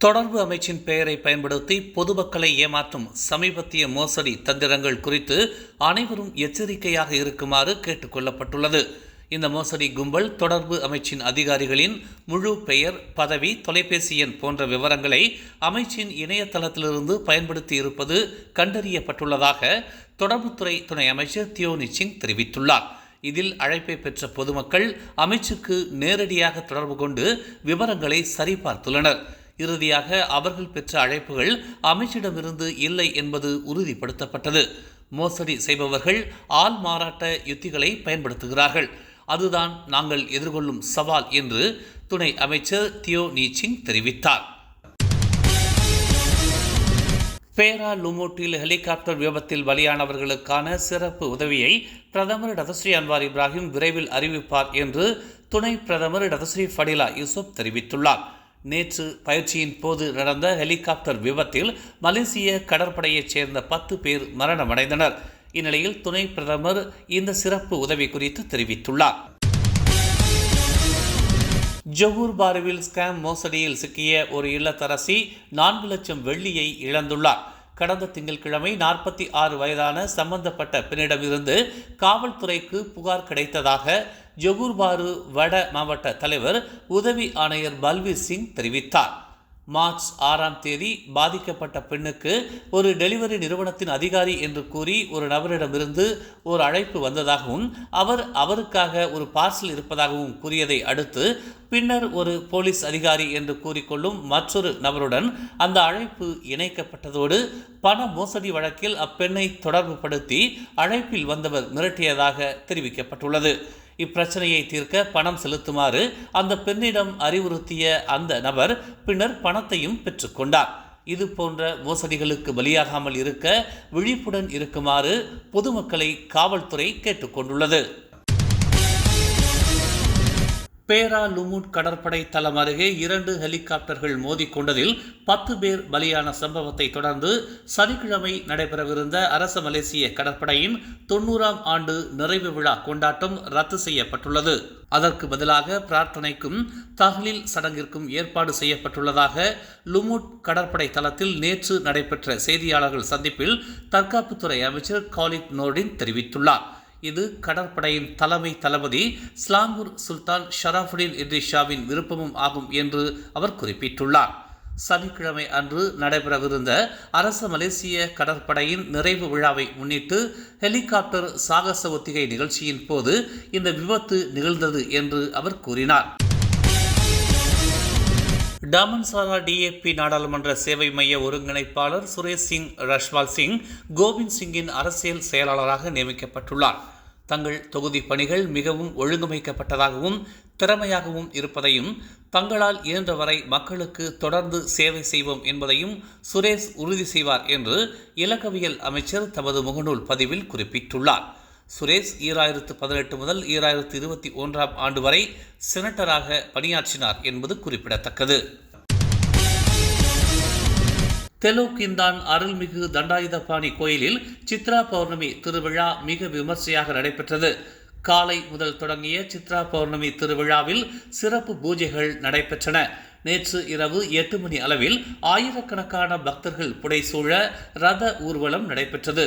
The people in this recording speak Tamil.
தொடர்பு அமைச்சின் பெயரை பயன்படுத்தி பொதுமக்களை ஏமாற்றும் சமீபத்திய மோசடி தந்திரங்கள் குறித்து அனைவரும் எச்சரிக்கையாக இருக்குமாறு கேட்டுக்கொள்ளப்பட்டுள்ளது இந்த மோசடி கும்பல் தொடர்பு அமைச்சின் அதிகாரிகளின் முழு பெயர் பதவி தொலைபேசி எண் போன்ற விவரங்களை அமைச்சின் இணையதளத்திலிருந்து பயன்படுத்தி இருப்பது கண்டறியப்பட்டுள்ளதாக தொடர்புத்துறை துணை அமைச்சர் தியோனி சிங் தெரிவித்துள்ளார். இதில் அழைப்பை பெற்ற பொதுமக்கள் அமைச்சுக்கு நேரடியாக தொடர்பு கொண்டு விவரங்களை சரிபார்த்துள்ளனர். இறுதியாக அவர்கள் பெற்ற அழைப்புகள் அமைச்சிடமிருந்து இல்லை என்பது உறுதிப்படுத்தப்பட்டது. மோசடி செய்பவர்கள் ஆள் மாறாட்ட யுத்திகளை பயன்படுத்துகிறார்கள். அதுதான் நாங்கள் எதிர்கொள்ளும் சவால் என்று துணை அமைச்சர் தியோ நீச்சிங் தெரிவித்தார். பேரா லுமோட்டில் ஹெலிகாப்டர் விபத்தில் பலியானவர்களுக்கான சிறப்பு உதவியை பிரதமர் டதஸ்ரீ அன்வார் இப்ராஹிம் விரைவில் அறிவிப்பார் என்று துணை பிரதமர் டதஸ்ரீ ஃபடிலா யூசுப் தெரிவித்துள்ளார். நேற்று பயிற்சியின் போது நடந்த ஹெலிகாப்டர் விபத்தில் மலேசிய கடற்படையைச் சேர்ந்த பத்து பேர் மரணமடைந்தனர். இந்நிலையில் துணை பிரதமர் இந்த சிறப்பு உதவி குறித்து தெரிவித்துள்ளார். ஜொகூர் பாருவில் ஸ்கேம் மோசடியில் சிக்கிய ஒரு இல்லத்தரசி நான்கு லட்சம் வெள்ளியை இழந்துள்ளார். கடந்த திங்கட்கிழமை நாற்பத்தி ஆறு வயதான சம்பந்தப்பட்ட பெண்ணிடமிருந்து காவல்துறைக்கு புகார் கிடைத்ததாக ஜொகூர்பாரு வட மாவட்ட தலைவர் உதவி ஆணையர் பல்வீர் சிங் தெரிவித்தார். மார்ச் ஆறாம் தேதி பாதிக்கப்பட்ட பெண்ணுக்கு ஒரு டெலிவரி நிறுவனத்தின் அதிகாரி என்று கூறி ஒரு நபரிடமிருந்து ஒரு அழைப்பு வந்ததாகவும் அவர் அவருக்காக ஒரு பார்சல் இருப்பதாகவும் கூறியதை அடுத்து பின்னர் ஒரு போலீஸ் அதிகாரி என்று கூறிக்கொள்ளும் மற்றொரு நபருடன் அந்த அழைப்பு இணைக்கப்பட்டதோடு பண மோசடி வழக்கில் அப்பெண்ணை தொடர்புபடுத்தி அழைப்பில் வந்தவர் மிரட்டியதாக தெரிவிக்கப்பட்டுள்ளது. இப்பிரச்சனையை தீர்க்க பணம் செலுத்துமாறு அந்த பெண்ணிடம் அறிவுறுத்திய அந்த நபர் பின்னர் பணத்தையும் பெற்றுக்கொண்டார். இது போன்ற மோசடிகளுக்கு பலியாகாமல் இருக்க விழிப்புடன் இருக்குமாறு பொதுமக்களை காவல்துறை கேட்டுக்கொண்டுள்ளது. பேரா லுமுட் கடற்படை தளம் அருகே இரண்டு ஹெலிகாப்டர்கள் மோதிக்கொண்டதில் பத்து பேர் பலியான சம்பவத்தை தொடர்ந்து சனிக்கிழமை நடைபெறவிருந்த அரச மலேசிய கடற்படையின் தொன்னூறாம் ஆண்டு நிறைவு விழா கொண்டாட்டம் ரத்து செய்யப்பட்டுள்ளது. அதற்கு பதிலாக பிரார்த்தனைக்கும் தகலில் சடங்கிற்கும் ஏற்பாடு செய்யப்பட்டுள்ளதாக லுமுட் கடற்படை தளத்தில் நேற்று நடைபெற்ற செய்தியாளர்கள் சந்திப்பில் தற்காப்புத்துறை அமைச்சர் காலித் நோர்டின் தெரிவித்துள்ளார். இது கடற்படையின் தலைமை தளபதி ஸ்லாங்கூர் சுல்தான் ஷராஃபுடின் இட்ரிஷாவின் விருப்பமும் ஆகும் என்று அவர் குறிப்பிட்டுள்ளார். சனிக்கிழமை அன்று நடைபெறவிருந்த அரச மலேசிய கடற்படையின் நிறைவு விழாவை முன்னிட்டு ஹெலிகாப்டர் சாகச ஒத்திகை நிகழ்ச்சியின் போது இந்த விபத்து நிகழ்ந்தது என்று அவர் கூறினார். டாமன்சாரா டிஏபி நாடாளுமன்ற சேவை மைய ஒருங்கிணைப்பாளர் சுரேஷ் சிங் ரஷ்வால் சிங் கோவிந்த் சிங்கின் அரசியல் செயலாளராக நியமிக்கப்பட்டுள்ளார். தங்கள் தொகுதி பணிகள் மிகவும் ஒழுங்கமைக்கப்பட்டதாகவும் திறமையாகவும் இருப்பதையும் தங்களால் இயன்றவரை மக்களுக்கு தொடர்ந்து சேவை செய்வோம் என்பதையும் சுரேஷ் உறுதி செய்வார் என்று இலக்கவியல் அமைச்சர் தமது முகநூல் பதிவில் குறிப்பிட்டுள்ளார். சுரேஷ் ஈராயிரத்து பதினெட்டு முதல் ஈராயிரத்து இருபத்தி ஒன்றாம் ஆண்டு வரை செனட்டராக பணியாற்றினார் என்பது குறிப்பிடத்தக்கது. தெலுக்கிந்தான் அருள்மிகு தண்டாயுதபாணி கோயிலில் சித்ரா பௌர்ணமி திருவிழா மிக விமர்சையாக நடைபெற்றது. காலை முதல் தொடங்கிய சித்ரா பௌர்ணமி திருவிழாவில் சிறப்பு பூஜைகள் நடைபெற்றன. நேற்று இரவு எட்டு மணி அளவில் ஆயிரக்கணக்கான பக்தர்கள் புடைசூழ ரத ஊர்வலம் நடைபெற்றது.